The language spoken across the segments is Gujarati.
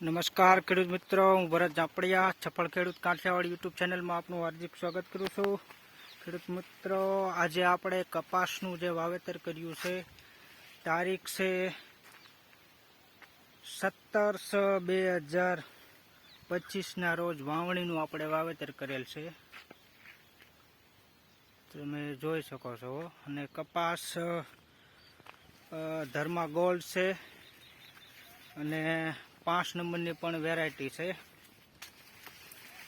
નમસ્કાર ખેડૂત મિત્રો, હું ભરત ઝાપડિયા છફળ ખેડૂત કાંઠિયાવાડ યુટ્યુબ ચેનલમાં આપનું હાર્દિક સ્વાગત કરું છું. ખેડૂત મિત્રો, આજે આપણે કપાસનું જે વાવેતર કર્યું છે, તારીખ છે સત્તર છ બે હજાર પચીસના રોજ વાવણીનું આપણે વાવેતર કરેલ છે. તમે જોઈ શકો છો. અને કપાસ ધર્મા ગોલ્ડ છે. અને પાંચ નંબરની પણ વેરાયટી છે.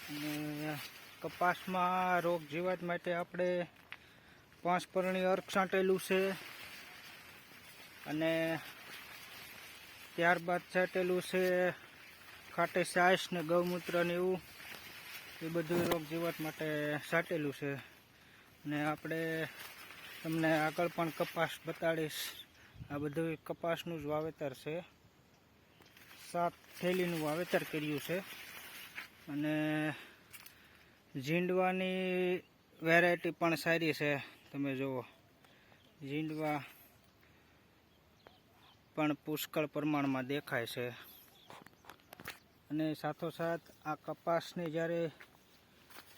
અને કપાસમાં રોગ જીવાત માટે આપણે પાંચ પરણી અર્ક છાંટેલું છે. અને ત્યારબાદ છાંટેલું છે ખાટે સાઈસ ને ગૌમૂત્ર ને એવું. એ બધું રોગ જીવાત માટે છાંટેલું છે. અને આપણે તમને આગળ પણ કપાસ બતાડીશ. આ બધું કપાસનું જ વાવેતર છે. સાત થેલીનું વાવેતર કર્યું છે. અને ઝીંડવાની વેરાયટી પણ સારી છે. તમે જુઓ, ઝીંડવા પણ પુષ્કળ પ્રમાણમાં દેખાય છે. અને સાથોસાથ આ કપાસને જ્યારે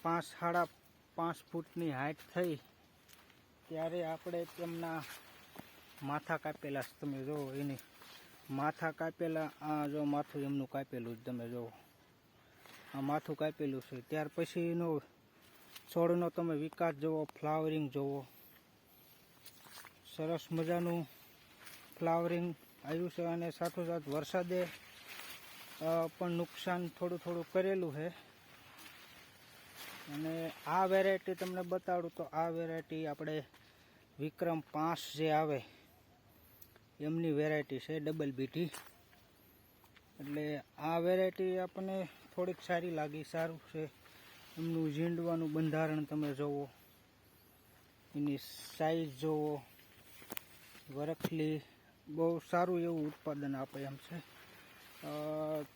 પાંચ સાડા પાંચ ફૂટની હાઈટ થઈ, ત્યારે આપણે તેમના માથા કાપેલા તમે જુઓ, એની માથા કાપેલા, આ જો માથું એમનું કાપેલું જ તમે જુઓ આ માથું કાપેલું છે. ત્યાર પછીનો છોડનો તમે વિકાસ જુઓ ફ્લાવરિંગ જુઓ સરસ મજાનું ફ્લાવરિંગ આવ્યું છે અને સાથોસાથ વરસાદે પણ નુકસાન થોડું થોડું કરેલું છે. અને આ વેરાયટી તમને બતાડું તો આ વેરાયટી આપણે વિક્રમ પાંચ જે આવે એમની વેરાયટી છે ડબલ બીટી. એટલે આ વેરાયટી આપણને થોડીક સારી લાગી, સારું છે. એમનું ઝીંડવાનું બંધારણ તમે જુઓ એની સાઈઝ જુઓ વરખલી, બહુ સારું એવું ઉત્પાદન આપે એમ છે.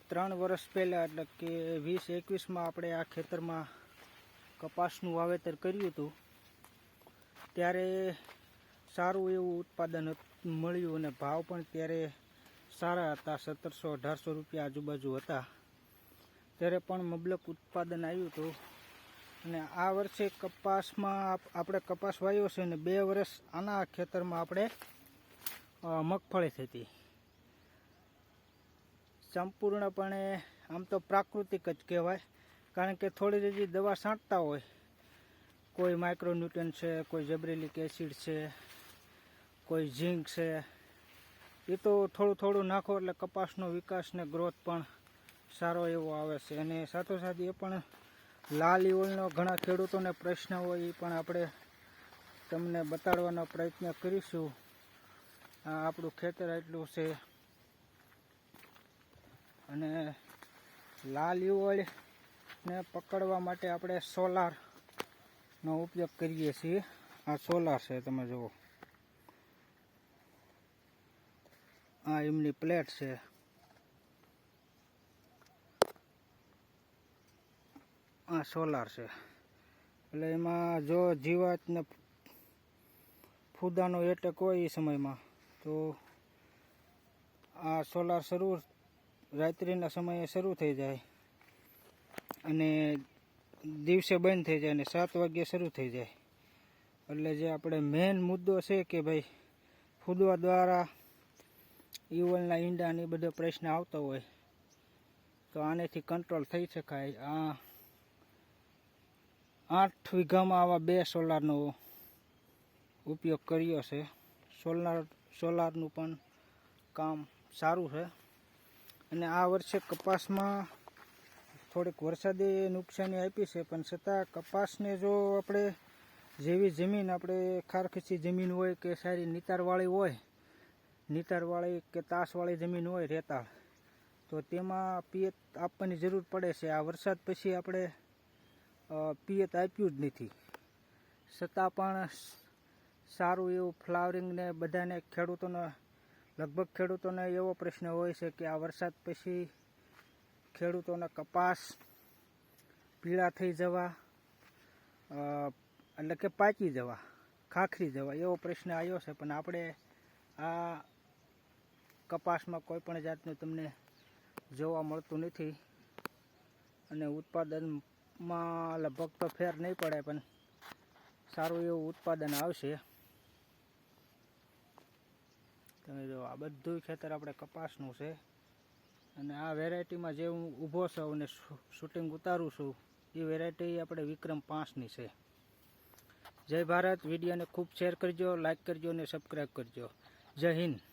ત્રણ વર્ષ પહેલાં એટલે કે વીસ એકવીસમાં આપણે આ ખેતરમાં કપાસનું વાવેતર કર્યું હતું, ત્યારે સારું એવું ઉત્પાદન હત- મળ્યું અને ભાવ પણ ત્યારે સારા હતા. સત્તરસો, અઢારસો રૂપિયા આજુબાજુ હતા. ત્યારે પણ મબલક ઉત્પાદન આવ્યું હતું. અને આ વર્ષે કપાસમાં આપણે કપાસ વાવ્યો છે ને બે વર્ષ આના ખેતરમાં આપણે મગફળી થતી સંપૂર્ણપણે આમ તો પ્રાકૃતિક જ કહેવાય. કારણ કે થોડી હજી દવા છાંટતા હોય, કોઈ માઇક્રોન્યુટન છે, કોઈ જેબ્રેલિક એસિડ છે કોઈ ઝીંક છે. એ તો થોડું થોડું નાખો એટલે કપાસનો વિકાસ ને ગ્રોથ પણ સારો એવો આવે છે. અને સાથોસાથ એ પણ લાલ ઈવળનો ઘણા ખેડૂતોને પ્રશ્ન હોય એ પણ આપણે તમને બતાડવાનો પ્રયત્ન કરીશું. આ આપણું ખેતર એટલું છે. અને લાલ ઈવળ પકડવા માટે આપણે સોલારનો ઉપયોગ કરીએ છીએ. આ સોલાર છે, તમે જુઓ. આ એમની પ્લેટ છે. આ સોલાર છે. એટલે એમાં જો જીવાતને ફૂદાનો એટેક હોય એ સમયમાં, તો આ સોલાર શરૂ રાત્રિના સમયે શરૂ થઈ જાય. અને દિવસે બંધ થઈ જાય અને સાત વાગ્યે શરૂ થઈ જાય. એટલે જે આપણે મેન મુદ્દો છે કે ભાઈ, ફૂદવા દ્વારા ઈવલના ઈંડા ને બધો પ્રશ્ન આવતો હોય. તો આનેથી કંટ્રોલ થઈ શકાય. આ આઠ વીઘામાં આવા બે સોલારનો ઉપયોગ કર્યો છે. સોલાર, સોલારનું પણ કામ સારું છે. અને આ વર્ષે કપાસમાં થોડીક વરસાદે નુકસાની આપી છે, પણ છતાં કપાસને જો આપણે જેવી જમીન, આપણે ખારખીસી જમીન હોય કે સારી નિતારવાળી હોય નિતારવાળી કે તાસવાળી જમીન હોય રેતાળ, તો તેમાં પિયત આપવાની જરૂર પડે છે. આ વરસાદ પછી આપણે પિયત આપ્યું જ નથી. છતાં પણ સારું એવું ફ્લાવરિંગને બધાને ખેડૂતોને, લગભગ ખેડૂતોને એવો પ્રશ્ન હોય છે કે આ વરસાદ પછી ખેડૂતોના કપાસ પીળા થઈ જવા એટલે કે પાકી જવા, ખાખરી જવા એવો પ્રશ્ન આવ્યો છે. પણ આપણે આ કપાસમાં કોઈ પણ જાતનું તમને જોવા મળતું નથી. અને ઉત્પાદનમાં લગભગ તો ફેર નહીં પડે પણ સારું એવું ઉત્પાદન આવશે. તમે જો, આ બધું ખેતર આપણે કપાસનું છે. અને આ વેરાયટીમાં જે હું ઊભો છું અને શૂટિંગ ઉતારું છું, એ વેરાયટી આપણે વિક્રમ પાંચની છે. જય ભારત, વિડીયોને ખૂબ શેર કરજો લાઇક કરજો અને સબસ્ક્રાઈબ કરજો. જય હિન્દ.